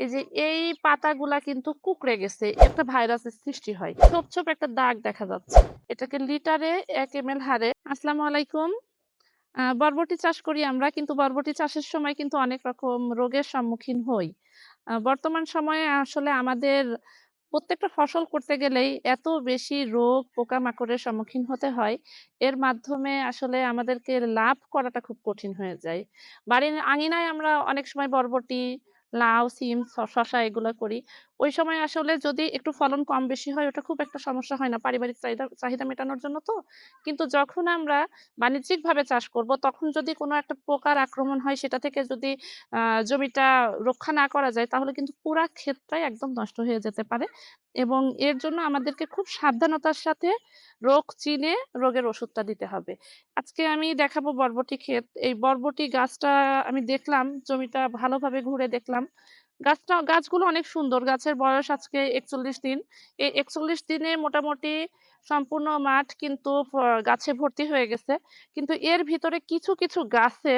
এই যে এই পাতাগুলা কিন্তু কুঁকড়ে গেছে। একটা ভাইরাসের সৃষ্টি হয়। ছোপ, ছোপ একটা দাগ দেখা যাচ্ছে। এটাকে লিটারে এক এম এল হারে আসসালামু আলাইকুম। বরবটি চাষ করি আমরা। কিন্তু বরবটি চাষের সময় কিন্তু অনেক রকম রোগের সম্মুখীন হই। বর্তমান সময়ে আসলে আমাদের প্রত্যেকটা ফসল করতে গেলেই এত বেশি রোগ, পোকামাকড়ের সম্মুখীন হতে হয়। এর মাধ্যমে আসলে আমাদেরকে লাভ করাটা খুব কঠিন হয়ে যায়। বাড়ির আঙিনায় আমরা অনেক সময় বরবটি, লাউ, সিম, শসা এগুলো করি। ওই সময় আসলে যদি একটু ফলন কম বেশি হয়, ওটা খুব একটা সমস্যা হয় না। পারিবারিক চাহিদা চাহিদা মেটানোর জন্য তো। কিন্তু যখন আমরা বাণিজ্যিকভাবে চাষ করব, তখন যদি কোনো একটা পোকার আক্রমণ হয়, সেটা থেকে যদি জমিটা রক্ষা না করা যায়, তাহলে কিন্তু পুরা ক্ষেতটাই একদম নষ্ট হয়ে যেতে পারে। এবং এর জন্য আমাদেরকে খুব সাবধানতার সাথে রোগ চিনে রোগের ওষুধটা দিতে হবে। আজকে আমি দেখাবো বরবটি ক্ষেত। এই বরবটি গাছটা আমি দেখলাম, জমিটা ভালোভাবে ঘুরে দেখলাম। গাছটা গাছগুলো অনেক সুন্দর। গাছের বয়স আজকে ৪১ দিন। এই ৪১ দিনে মোটামুটি সম্পূর্ণ মাঠ কিন্তু গাছে ভর্তি হয়ে গেছে। কিন্তু এর ভিতরে কিছু, কিছু গাছে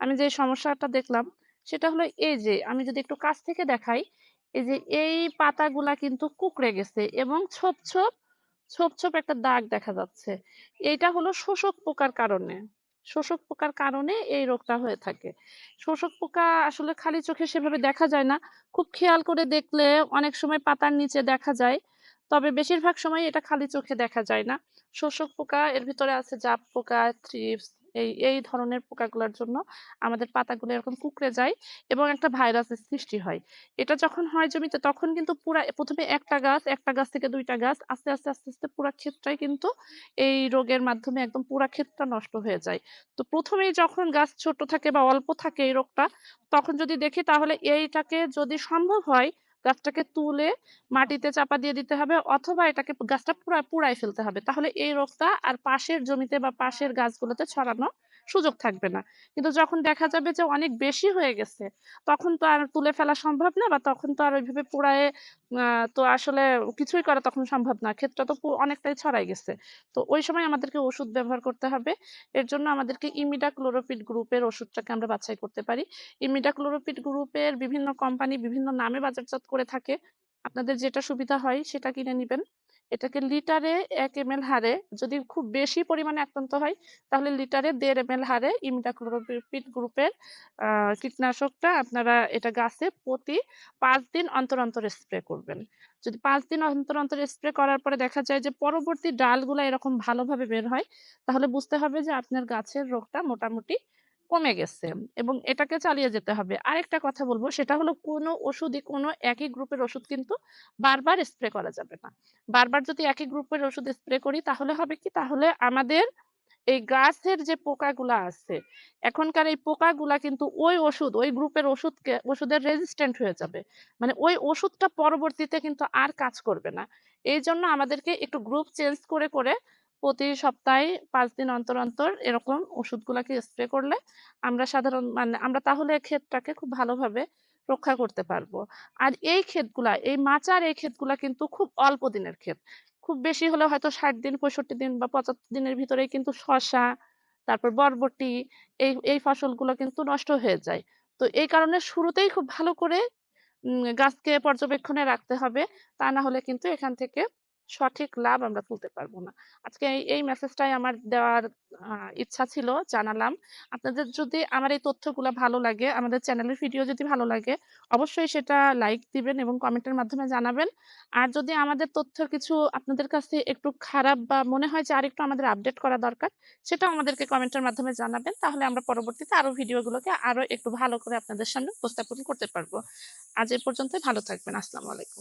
আমি যে সমস্যাটা দেখলাম সেটা হলো এই যে আমি যদি একটু কাছ থেকে দেখাই, এই যে এই পাতাগুলা কিন্তু কুঁকড়ে গেছে এবং ছোপ, ছোপ, ছোপ, ছোপ একটা দাগ দেখা যাচ্ছে। এইটা হলো শোষক পোকার কারণে। শোষক পোকার কারণে এই রোগটা হয়ে থাকে। শোষক পোকা আসলে খালি চোখে সেভাবে দেখা যায় না। খুব খেয়াল করে দেখলে অনেক সময় পাতার নিচে দেখা যায়। তবে বেশিরভাগ সময় এটা খালি চোখে দেখা যায় না। শোষক পোকা এর ভিতরে আছে জাপ পোকা, থ্রিপস এই, এই ধরনের পোকাগুলোর জন্য আমাদের পাতাগুলো এরকম কুঁকড়ে যায় এবং একটা ভাইরাসের সৃষ্টি হয়। এটা যখন হয় জমিতে তখন কিন্তু পুরা প্রথমে একটা গাছ, একটা গাছ থেকে দুইটা গাছ আস্তে, আস্তে, আস্তে, আস্তে পুরা ক্ষেতটাই কিন্তু এই রোগের মাধ্যমে একদম পুরা ক্ষেতটা নষ্ট হয়ে যায়। তো প্রথমেই যখন গাছ ছোট থাকে বা অল্প থাকে এই রোগটা, তখন যদি দেখি তাহলে এইটাকে যদি সম্ভব হয় গাছটাকে তুলে মাটিতে চাপা দিয়ে দিতে হবে অথবা এটাকে গাছটা পুরা, পুড়ায় ফেলতে হবে। তাহলে এই রোগটা আর পাশের জমিতে বা পাশের গাছগুলোতে ছড়ানোর সুযোগ থাকবে না। কিন্তু যখন দেখা যাবে যে অনেক বেশি হয়ে গেছে, তখন তো আর তুলে ফেলা সম্ভব না বা তখন তো আর ওইভাবে পুড়ায়ে তো আসলে কিছুই করা তখন সম্ভব না। ক্ষেতটা তো অনেকটাই ছড়াই গেছে। তো ওই সময় আমাদেরকে ওষুধ ব্যবহার করতে হবে। এর জন্য আমাদেরকে ইমিডাক্লোরোপিড গ্রুপের ওষুধটাকে আমরা বাছাই করতে পারি। ইমিডাক্লোরোপিড গ্রুপের বিভিন্ন কোম্পানি বিভিন্ন নামে বাজারজাত করে থাকে। আপনাদের যেটা সুবিধা হয় সেটা কিনে নিবেন। এটাকে লিটারে ১ এমএল হারে যদি খুব বেশি পরিমাণে আক্রান্ত হয় তাহলে লিটারে ১.৫ এমএল হারে ইমিডাক্লোরোপিড গ্রুপের কীটনাশকটা আপনারা এটা গাছে প্রতি পাঁচ দিন অন্তর, অন্তর স্প্রে করবেন। যদি পাঁচ দিন অন্তর, অন্তর স্প্রে করার পরে দেখা যায় যে পরবর্তী ডালগুলা এরকম ভালোভাবে বের হয়, তাহলে বুঝতে হবে যে আপনার গাছের রোগটা মোটামুটি কমে গেছে এবং এটাকে চালিয়ে যেতে হবে। আরেকটা কথা বলব সেটা হলো কোনো ওষুধই কোনো একই গ্রুপের ওষুধ কিন্তু বারবার স্প্রে করা যাবে না। বারবার যদি একই গ্রুপের ওষুধ স্প্রে করি তাহলে হবে কি? তাহলে আমাদের এই গাছের যে পোকাগুলা আছে, এখনকার এই পোকাগুলা কিন্তু ওই ওষুধ, ওই গ্রুপের ওষুধকে ওষুধের রেজিস্ট্যান্ট হয়ে যাবে। মানে ওই ওষুধটা পরবর্তীতে কিন্তু আর কাজ করবে না। এই জন্য আমাদেরকে একটু গ্রুপ চেঞ্জ করে, করে প্রতি সপ্তাহে পাঁচ দিন অন্তর, অন্তর এরকম ওষুধগুলাকে স্প্রে করলে আমরা সাধারণ মানে আমরা তাহলে ক্ষেতটাকে খুব ভালোভাবে রক্ষা করতে পারব। আর এই ক্ষেতগুলা, এই মাচার এই ক্ষেতগুলা কিন্তু খুব অল্প দিনের ক্ষেত। খুব বেশি হলে হয়তো ৬০ দিন, ৬৫ দিন বা ৭৫ দিনের ভিতরেই কিন্তু শশা তারপর বরবটি এই, এই ফসলগুলো কিন্তু নষ্ট হয়ে যায়। তো এই কারণে শুরুতেই খুব ভালো করে গাছকে পর্যবেক্ষণে রাখতে হবে। তা না হলে কিন্তু এখান থেকে সঠিক লাভ আমরা তুলতে পারব না। আজকে এই, মেসেজটাই আমার দেওয়ার ইচ্ছা ছিল, জানালাম। আপনাদের যদি আমার এই তথ্যগুলা ভালো লাগে, আমাদের চ্যানেলের ভিডিও যদি ভালো লাগে, অবশ্যই সেটা লাইক দিবেন এবং কমেন্টের মাধ্যমে জানাবেন। আর যদি আমাদের তথ্য কিছু আপনাদের কাছে একটু খারাপ বা মনে হয় যে আরেকটু আমাদের আপডেট করা দরকার, সেটাও আমাদেরকে কমেন্টের মাধ্যমে জানাবেন। তাহলে আমরা পরবর্তীতে আরও ভিডিওগুলোকে আরও একটু ভালো করে আপনাদের সামনে উপস্থাপন করতে পারব আজ এ পর্যন্তই ভালো থাকবেন। আসসালামু আলাইকুম।